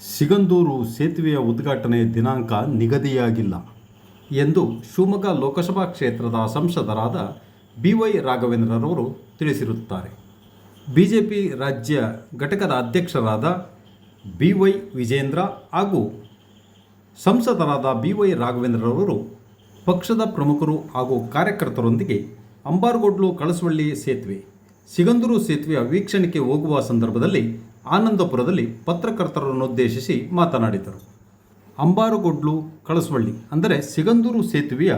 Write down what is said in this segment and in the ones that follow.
ಸಿಗಂದೂರು ಸೇತುವೆಯ ಉದ್ಘಾಟನೆ ದಿನಾಂಕ ನಿಗದಿಯಾಗಿಲ್ಲ ಎಂದು ಶಿವಮೊಗ್ಗ ಲೋಕಸಭಾ ಕ್ಷೇತ್ರದ ಸಂಸದರಾದ ಬಿ ವೈ ರಾಘವೇಂದ್ರರವರು ತಿಳಿಸಿರುತ್ತಾರೆ. ಬಿಜೆಪಿ ರಾಜ್ಯ ಘಟಕದ ಅಧ್ಯಕ್ಷರಾದ ಬಿ ವೈ ವಿಜೇಂದ್ರ ಹಾಗೂ ಸಂಸದರಾದ ಬಿ ವೈ ರಾಘವೇಂದ್ರರವರು ಪಕ್ಷದ ಪ್ರಮುಖರು ಹಾಗೂ ಕಾರ್ಯಕರ್ತರೊಂದಿಗೆ ಅಂಬಾರ್ಗೋಡ್ಲು ಕಳಸವಳ್ಳಿ ಸೇತುವೆ, ಸಿಗಂದೂರು ಸೇತುವೆಯ ವೀಕ್ಷಣೆಗೆ ಹೋಗುವ ಸಂದರ್ಭದಲ್ಲಿ ಆನಂದಪುರದಲ್ಲಿ ಪತ್ರಕರ್ತರನ್ನುದ್ದೇಶಿಸಿ ಮಾತನಾಡಿದರು. ಅಂಬಾರುಗೊಡ್ಲು ಕಳಸವಳ್ಳಿ ಅಂದರೆ ಸಿಗಂದೂರು ಸೇತುವೆಯ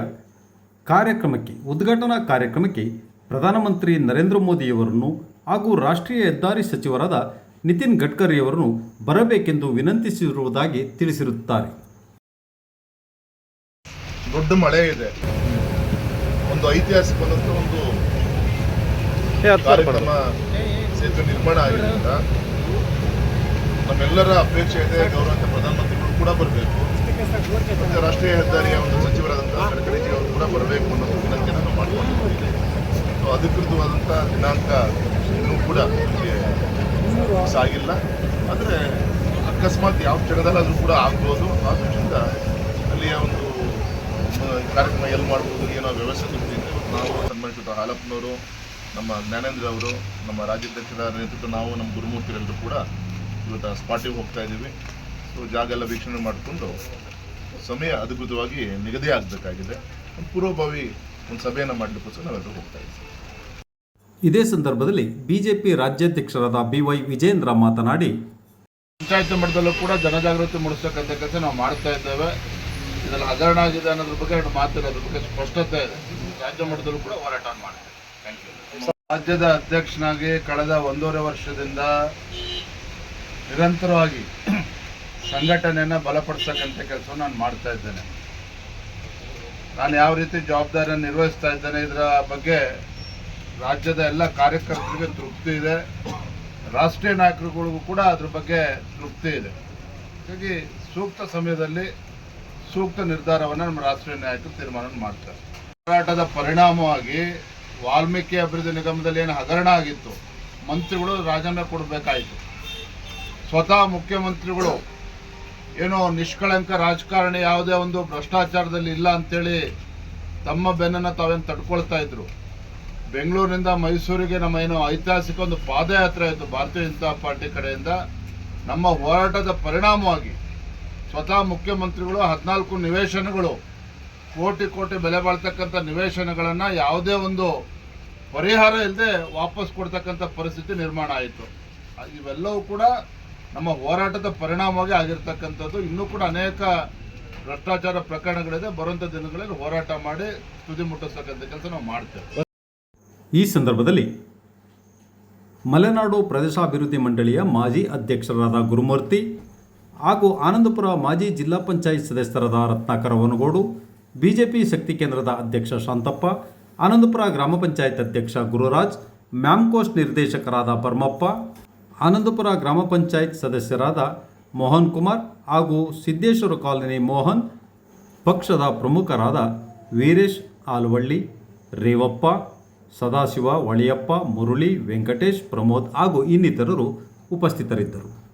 ಕಾರ್ಯಕ್ರಮಕ್ಕೆ ಉದ್ಘಾಟನಾ ಕಾರ್ಯಕ್ರಮಕ್ಕೆ ಪ್ರಧಾನಮಂತ್ರಿ ನರೇಂದ್ರ ಮೋದಿಯವರನ್ನು ಹಾಗೂ ರಾಷ್ಟ್ರೀಯ ಹೆದ್ದಾರಿ ಸಚಿವರಾದ ನಿತಿನ್ ಗಡ್ಕರಿಯವರನ್ನು ಬರಬೇಕೆಂದು ವಿನಂತಿಸಿರುವುದಾಗಿ ತಿಳಿಸಿರುತ್ತಾರೆ. ದೊಡ್ಡ ಮಳೆ ಇದೆ. ಒಂದು ಐತಿಹಾಸಿಕ ಒಂದು ಕಾರ್ಯಕ್ರಮ ಸೇತುವೆ ನಿರ್ಮಾಣ ಆಗಿರೋದ್ರಿಂದ ನಮ್ಮೆಲ್ಲರ ಅಪೇಕ್ಷೆ ಇದೆ, ಗೌರವಂತ ಪ್ರಧಾನಮಂತ್ರಿಗಳು ಕೂಡ ಬರಬೇಕು. ಮತ್ತೆ ರಾಷ್ಟ್ರೀಯ ಹೆದ್ದಾರಿಯ ಒಂದು ಸಚಿವರಾದಂತಹ ಗಡ್ಕರಿಜಿ ಅವರು ಕೂಡ ಬರಬೇಕು ಅನ್ನೋ ವಿನಂತಿಯನ್ನು ನಾವು ಮಾಡ್ಕೊಂಡಿದ್ದೀವಿ ಸೊ ದಿನಾಂಕ ಇನ್ನೂ ಕೂಡ ನಮಗೆ ಆಗಿಲ್ಲ ಆದರೆ ಅಕಸ್ಮಾತ್ ಯಾವ ಕ್ಷಣದಲ್ಲಾದರೂ ಕೂಡ ಆಗ್ಬೋದು. ಆ ದೃಷ್ಟಿಯಿಂದ ಅಲ್ಲಿಯ ಒಂದು ಕಾರ್ಯಕ್ರಮ ಎಲ್ಲಿ ಮಾಡ್ಬೋದು, ಏನೋ ವ್ಯವಸ್ಥೆ ಇವತ್ತು ನಾವು ಸನ್ಮಾನಿಸಿದ ಹಾಲಪ್ಪನವರು, ನಮ್ಮ ಜ್ಞಾನೇಂದ್ರ ಅವರು ನಮ್ಮ ರಾಜ್ಯಾಧ್ಯಕ್ಷರ ನೇತೃತ್ವ ನಾವು, ನಮ್ಮ ಗುರುಮೂರ್ತಿರೆಲ್ಲರೂ ಕೂಡ ಇವತ್ತು ಸ್ಪಾಟಿಗೆ ಹೋಗ್ತಾ ಇದ್ದೀವಿ. ಸೊ ಜಾಗ ಎಲ್ಲ ವೀಕ್ಷಣೆ ಮಾಡಿಕೊಂಡು ಸಮಯ ಅಧಿಕೃತವಾಗಿ ನಿಗದಿ ಆಗಬೇಕಾಗಿದೆ. ಒಂದು ಪೂರ್ವಭಾವಿ ಒಂದು ಸಭೆಯನ್ನು ಮಾಡಲಿಕ್ಕೋಸ್ಕರ ನಾವೆಲ್ಲರೂ ಹೋಗ್ತಾ ಇದ್ದೀವಿ. ಇದೇ ಸಂದರ್ಭದಲ್ಲಿ ಬಿಜೆಪಿ ರಾಜ್ಯಾಧ್ಯಕ್ಷರಾದ ಬಿ ವೈ ವಿಜೇಂದ್ರ ಮಾತನಾಡಿ ಪಂಚಾಯತ್ ಮಟ್ಟದಲ್ಲೂ ಕೂಡ ಜನಜಾಗೃತಿ ಮೂಡಿಸ್ತಕ್ಕಂಥ ಕೆಲಸ ನಾವು ಮಾಡ್ತಾ ಇದ್ದೇವೆ. ಇದರಲ್ಲಿ ಹಗರಣ ಆಗಿದೆ ಅನ್ನೋದ್ರ ಬಗ್ಗೆ ಎರಡು ಮಾತಿಲ್ಲ ಅದ್ರ ಬಗ್ಗೆ ಸ್ಪಷ್ಟತೆ ಇದೆ. ರಾಜ್ಯ ಮಟ್ಟದಲ್ಲೂ ಕೂಡ ಹೋರಾಟ ಮಾಡ್ತೇವೆ. ಥ್ಯಾಂಕ್ ಯು ರಾಜ್ಯದ ಅಧ್ಯಕ್ಷನಾಗಿ ಕಳೆದ ಒಂದೂವರೆ ವರ್ಷದಿಂದ ನಿರಂತರವಾಗಿ ಸಂಘಟನೆಯನ್ನು ಬಲಪಡಿಸ್ತಕ್ಕಂಥ ಕೆಲಸ ನಾನು ಮಾಡ್ತಾ ಇದ್ದೇನೆ. ನಾನು ಯಾವ ರೀತಿ ಜವಾಬ್ದಾರಿಯನ್ನು ನಿರ್ವಹಿಸ್ತಾ ಇದ್ದೇನೆ ಇದರ ಬಗ್ಗೆ ರಾಜ್ಯದ ಎಲ್ಲ ಕಾರ್ಯಕರ್ತರಿಗೆ ತೃಪ್ತಿ ಇದೆ. ರಾಷ್ಟ್ರೀಯ ನಾಯಕರುಗಳಿಗೂ ಕೂಡ ಅದ್ರ ಬಗ್ಗೆ ತೃಪ್ತಿ ಇದೆ. ಹಾಗಾಗಿ ಸೂಕ್ತ ಸಮಯದಲ್ಲಿ ಸೂಕ್ತ ನಿರ್ಧಾರವನ್ನು ನಮ್ಮ ರಾಷ್ಟ್ರೀಯ ನಾಯಕರು ತೀರ್ಮಾನ ಮಾಡ್ತಾರೆ. ಹೋರಾಟದ ಪರಿಣಾಮವಾಗಿ ವಾಲ್ಮೀಕಿ ಅಭಿವೃದ್ಧಿ ನಿಗಮದಲ್ಲಿ ಏನು ಹಗರಣ ಆಗಿತ್ತು, ಮಂತ್ರಿಗಳು ರಾಜೀನಾಮೆ ಕೊಡಬೇಕಾಯಿತು. ಸ್ವತಃ ಮುಖ್ಯಮಂತ್ರಿಗಳು ಏನೋ ನಿಷ್ಕಳಂಕ ರಾಜಕಾರಣಿ ಯಾವುದೇ ಒಂದು ಭ್ರಷ್ಟಾಚಾರದಲ್ಲಿ ಇಲ್ಲ ಅಂತೇಳಿ ತಮ್ಮ ಬೆನ್ನನ್ನು ತಾವೇನು ತಡ್ಕೊಳ್ತಾ ಇದ್ರು. ಬೆಂಗಳೂರಿನಿಂದ ಮೈಸೂರಿಗೆ ನಮ್ಮ ಏನೋ ಐತಿಹಾಸಿಕ ಒಂದು ಪಾದಯಾತ್ರೆ ಆಯಿತು ಭಾರತೀಯ ಜನತಾ ಪಾರ್ಟಿ ಕಡೆಯಿಂದ. ನಮ್ಮ ಹೋರಾಟದ ಪರಿಣಾಮವಾಗಿ ಸ್ವತಃ ಮುಖ್ಯಮಂತ್ರಿಗಳು ಹದಿನಾಲ್ಕು ನಿವೇಶನಗಳು, ಕೋಟಿ ಕೋಟಿ ಬೆಲೆ ಬಾಳ್ತಕ್ಕಂಥ ನಿವೇಶನಗಳನ್ನು ಯಾವುದೇ ಒಂದು ಪರಿಹಾರ ಇಲ್ಲದೆ ವಾಪಸ್ ಕೊಡ್ತಕ್ಕಂಥ ಪರಿಸ್ಥಿತಿ ನಿರ್ಮಾಣ ಆಯಿತು. ಇವೆಲ್ಲವೂ ಕೂಡ ನಮ್ಮ ಹೋರಾಟದ ಪರಿಣಾಮವಾಗಿ ಆಗಿರ್ತಕ್ಕಂಥದ್ದು. ಇನ್ನೂ ಕೂಡ ಅನೇಕ ಭ್ರಷ್ಟಾಚಾರ ಪ್ರಕರಣಗಳಿದೆ. ಬರುವಂಥ ದಿನಗಳಲ್ಲಿ ಹೋರಾಟ ಮಾಡಿ ತುದಿ ಮುಟ್ಟಿಸ್ತಕ್ಕಂಥ ಕೆಲಸ ನಾವು ಮಾಡ್ತೇವೆ. ಈ ಸಂದರ್ಭದಲ್ಲಿ ಮಲೆನಾಡು ಪ್ರದೇಶಾಭಿವೃದ್ಧಿ ಮಂಡಳಿಯ ಮಾಜಿ ಅಧ್ಯಕ್ಷರಾದ ಗುರುಮೂರ್ತಿ ಹಾಗೂ ಆನಂದಪುರ ಮಾಜಿ ಜಿಲ್ಲಾ ಪಂಚಾಯತ್ ಸದಸ್ಯರಾದ ರತ್ನಾಕರ ವನಗೋಡು, ಬಿಜೆಪಿ ಶಕ್ತಿ ಕೇಂದ್ರದ ಅಧ್ಯಕ್ಷ ಶಾಂತಪ್ಪ, ಆನಂದಪುರ ಗ್ರಾಮ ಪಂಚಾಯತ್ ಅಧ್ಯಕ್ಷ ಗುರುರಾಜ್ ಮ್ಯಾಮ್ಕೋಸ್ಟ್ ನಿರ್ದೇಶಕರಾದ ಬರ್ಮಪ್ಪ ಆನಂದಪುರ ಗ್ರಾಮ ಪಂಚಾಯತ್ ಸದಸ್ಯರಾದ ಮೋಹನ್ ಕುಮಾರ್ ಹಾಗೂ ಸಿದ್ದೇಶ್ವರ ಕಾಲೋನಿ ಮೋಹನ್, ಪಕ್ಷದ ಪ್ರಮುಖರಾದ ವೀರೇಶ್ ಆಲವಳ್ಳಿ, ರೇವಪ್ಪ, ಸದಾಶಿವ ಒಳಿಯಪ್ಪ ಮುರುಳಿ, ವೆಂಕಟೇಶ್, ಪ್ರಮೋದ್ ಹಾಗೂ ಇನ್ನಿತರರು ಉಪಸ್ಥಿತರಿದ್ದರು.